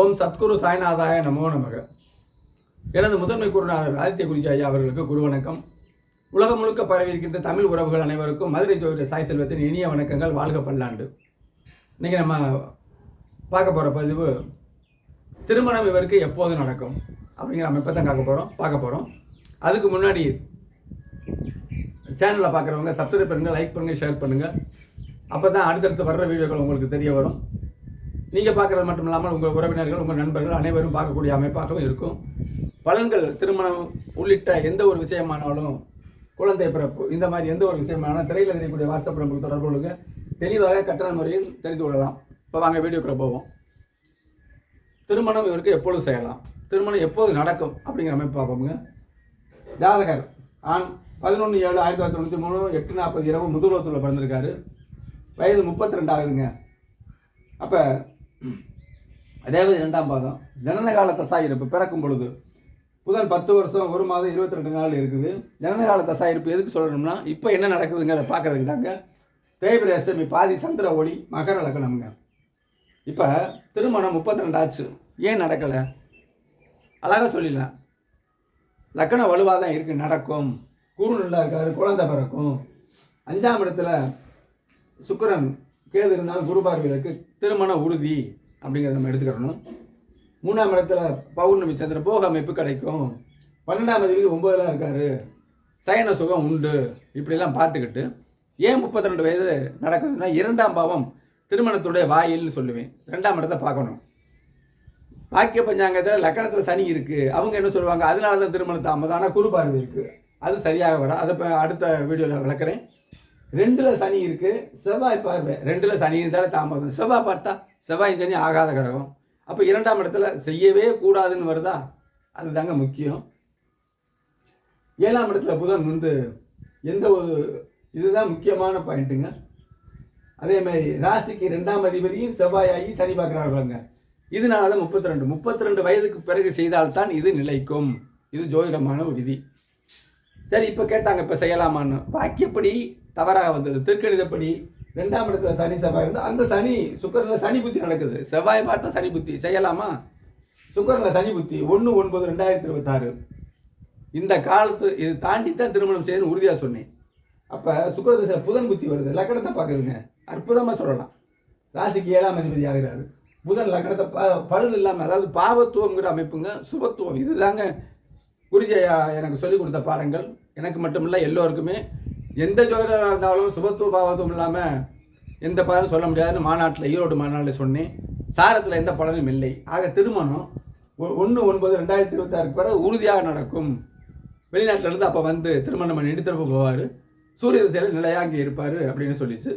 ஓம் சத்குரு சாய்நாதாய நமோ நமக. எனது முதன்மை குருநாதர் ஆதித்ய குருஜி ஐயா அவர்களுக்கு குரு வணக்கம். உலகம் முழுக்க பரவி இருக்கின்ற தமிழ் உறவுகள் அனைவருக்கும் மதுரை ஜோதிட சாய் செல்வத்தின் இனிய வணக்கங்கள் வாழ்க பல்லாண்டு. இன்றைக்கி நம்ம பார்க்க போகிற பதிவு திருமணம் இவருக்கு எப்போது நடக்கும் அப்படிங்கிற அமைப்பை தான் பார்க்க போகிறோம் பார்க்க போகிறோம் அதுக்கு முன்னாடி சேனலில் பார்க்குறவங்க சப்ஸ்கிரைப் பண்ணுங்கள் லைக் பண்ணுங்கள் ஷேர் பண்ணுங்கள் அப்போ தான் அடுத்தடுத்து வர்ற வீடியோக்கள் உங்களுக்கு தெரிய வரும். நீங்கள் பார்க்குறது மட்டும் இல்லாமல் உங்கள் உறவினர்கள் உங்கள் நண்பர்கள் அனைவரும் பார்க்கக்கூடிய அமைப்பாகவும் இருக்கும். பலன்கள் திருமணம் உள்ளிட்ட எந்த ஒரு விஷயமானாலும் குழந்தை பிறப்பு இந்த மாதிரி எந்த ஒரு விஷயமானாலும் திரையில் தெரியக்கூடிய வாட்ஸ்அப் நம்பருக்கு தொடர்பு கொள்ளுங்க. தெளிவாக கட்டண முறையில் தெரிந்து கொள்ளலாம். இப்போ வாங்க வீடியோக்குள்ளே போவோம். திருமணம் இவருக்கு எப்பொழுது செய்யலாம்? திருமணம் எப்போது நடக்கும்? அப்படிங்கிற அமைப்பு பார்ப்போங்க ஜாதகர் ஆண் பதினொன்று ஏழு ஆயிரத்தி தொள்ளாயிரத்தி தொண்ணூற்றி மூணு எட்டு நாற்பது இரவு முதுகுலத்தில் பிறந்திருக்காரு. வயது முப்பத்தி ரெண்டு ஆகுதுங்க. அப்போ ரேவதி இரண்டாம் பாதம் ஜனன கால தசாயிருப்பு பிறக்கும் பொழுது. புதன் பத்து வருஷம் ஒரு மாதம் இருபத்தி ரெண்டு நாள் இருக்குது. ஜனன கால தசாயிருப்பு எதுக்கு சொல்லணும்னா இப்போ என்ன நடக்குதுங்கிறத பார்க்கறதுக்கு தாங்க. தேய்பிரை அஷ்டமி பாதி சந்திர ஒளி மகர லக்னம்ங்க. இப்போ திருமணம் முப்பத்தி ரெண்டு ஆச்சு. ஏன் நடக்கலை? அழகாக சொல்லிடலாம். லக்கணம் வலுவாக தான் இருக்குது நடக்கும். கூறு நல்லா இருக்காரு குழந்தை பிறக்கும். அஞ்சாம் இடத்துல சுக்கரன் கேது இருந்தாலும் குரு பார்வைகளுக்கு திருமண உறுதி அப்படிங்கிறத நம்ம எடுத்துக்கிறணும். மூணாம் இடத்துல பௌர்ணமி சந்திர போக அமைப்பு கிடைக்கும். பன்னெண்டாம் தேதி ஒன்பதுல இருக்காரு. சயன சுகம் உண்டு. இப்படிலாம் பார்த்துக்கிட்டு ஏன் முப்பத்தி ரெண்டு வயது நடக்குதுன்னா இரண்டாம் பாவம் திருமணத்துடைய வாயில்னு சொல்லுவேன். ரெண்டாம் இடத்த பார்க்கணும். வாக்கிய பஞ்சாங்கத்தில் லக்கணத்தில் சனி இருக்குது அவங்க என்ன சொல்லுவாங்க? அதனால தான் திருமண தாமதம் ஆனால் குரு பார்வை இருக்குது அது சரியாக வர அதை இப்போ அடுத்த வீடியோவில் விளக்குறேன். ரெண்டில் சனி இருக்குது செவ்வாய் பார்வை ரெண்டில் சனி இருந்தாலும் தாமதம். செவ்வாய் பார்த்தா செவ்வாய் சனி ஆகாத கிரகம். அப்போ இரண்டாம் இடத்துல செய்யவே கூடாதுன்னு வருதா? அதுதாங்க முக்கியம். ஏழாம் இடத்துல புதன் வந்து எந்த ஒரு இதுதான் முக்கியமான பாயிண்ட்டுங்க. அதே மாதிரி ராசிக்கு ரெண்டாம் அதிபதியும் செவ்வாயாகி சனி பார்க்குறாங்க இதனால தான் முப்பத்தி ரெண்டு முப்பத்தி ரெண்டு வயதுக்கு பிறகு செய்தால்தான் இது நிலைக்கும். இது ஜோதிடமான ஒரு விதி. சரி இப்போ கேட்டாங்க இப்போ செய்யலாமான்னு. வாக்கியப்படி தவறாக வந்தது. திருக்கணிதப்படி ரெண்டாம் இடத்துல சனி செவ்வாய் வந்து அந்த சனி சுக்கரில் சனி புத்தி நடக்குது. செவ்வாய் பார்த்தா சனி புத்தி. செய்யலாமா? சுக்கரில் சனி புத்தி. ஒன்று ஒன்பது ரெண்டாயிரத்தி இருபத்தாறு. இந்த காலத்து இது தாண்டி தான் திருமணம் செய்யணும்னு உறுதியாக சொன்னேன். அப்போ சுக்கரதசை புதன் புத்தி வருது. லக்கணத்தை பார்க்குதுங்க. அற்புதமாக சொல்லலாம். ராசிக்கு ஏழாம் அதிபதி ஆகிறாரு. புதன் லக்கணத்தை ப பழுது இல்லாமல் அதாவது பாவத்துவங்கிற அமைப்புங்க சுபத்துவம். இதுதாங்க குருஜயா எனக்கு சொல்லிக் கொடுத்த பாடங்கள். எனக்கு மட்டுமில்ல எல்லோருக்குமே. எந்த ஜோதிடராக இருந்தாலும் சுபத்துவ பாவத்துவம் இல்லாமல் எந்த பலனும் சொல்ல முடியாதுன்னு மாநாட்டில் ஈரோடு மாநாட்டில் சொன்னேன். சாரத்தில் எந்த பலனும் இல்லை. ஆக திருமணம் ஒன்று ஒன்பது ரெண்டாயிரத்தி இருபத்தாறுக்கு பிறகு உறுதியாக நடக்கும். வெளிநாட்டிலேருந்து அப்போ வந்து திருமணம் பண்ணி எடுத்துகிட்டு போவார். சூரிய திசையில் நிலையாக அங்கே இருப்பார் அப்படின்னு சொல்லிச்சு.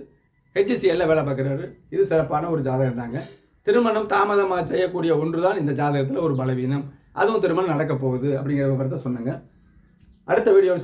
ஹெச்சிசிஎல்ல வேலை பார்க்குறாரு. இது சிறப்பான ஒரு ஜாதகம் தாங்க. திருமணம் தாமதமாக செய்யக்கூடிய ஒன்று தான் இந்த ஜாதகத்தில் ஒரு பலவீனம். அதுவும் திருமணம் நடக்க போகுது அப்படிங்கிற விவரத்தை சொன்னேங்க. அடுத்த வீடியோ